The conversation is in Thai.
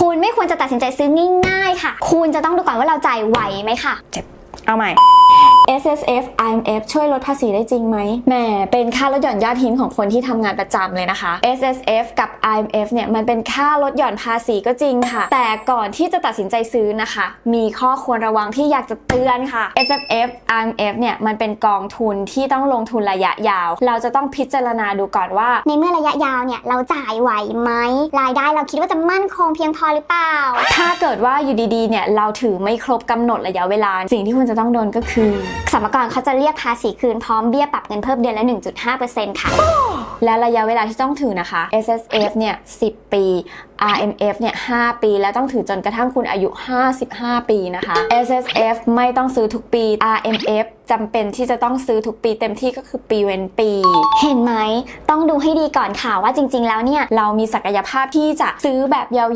คุณไม่ควรจะตัดสินใจซื้อง่ายๆค่ะ คุณจะต้องดูก่อนว่าเราจ่ายไหวไหมค่ะเอาใหม่ S S F I M F ช่วยลดภาษีได้จริงไหมแหมเป็นค่าลดหย่อนยอดหินของคนที่ทำงานประจำเลยนะคะ S S F กับ I M F เนี่ยมันเป็นค่าลดหย่อนภาษีก็จริงค่ะ แต่ก่อนที่จะตัดสินใจซื้อนะคะ มีข้อควรระวังที่อยากจะเตือนค่ะ S F F I M F เนี่ยมันเป็นกองทุนที่ต้องลงทุนระยะยาว เราจะต้องพิจารณาดูก่อนว่า ในเมื่อระยะยาวเนี่ยเราจ่ายไหวไหมรายได้เราคิดว่าจะมั่นคงเพียงพอหรือเปล่า ถ้าเกิดว่าอยู่ดีๆเนี่ยเราถือไม่ครบกำหนดระยะเวลา สิ่งที่คุณจะต้องโดนก็คือสรรพากรเขาจะเรียกภาษีคืนพร้อมเบี้ยปรับเงินเพิ่มเดือนละ 1.5%ค่ะ และระยะ웨ลาที่ต้องถือนะคะ S S F เนี่ย10 ปี R M F เนี่ย 5 ปี และต้องถือจนกระทั่งคุณอายุ 55 ปีนะคะ S S F ไม่ต้องซื้อทุกปี R M F จำเป็นที่จะต้องซื้อทุกปีเต็มที่ก็คือปีเว้นปี เห็นไหม ต้องดูให้ดีก่อนค่ะว่าจริง ๆ แล้วเนี่ย เรามีศักยภาพที่จะซื้อแบบยาว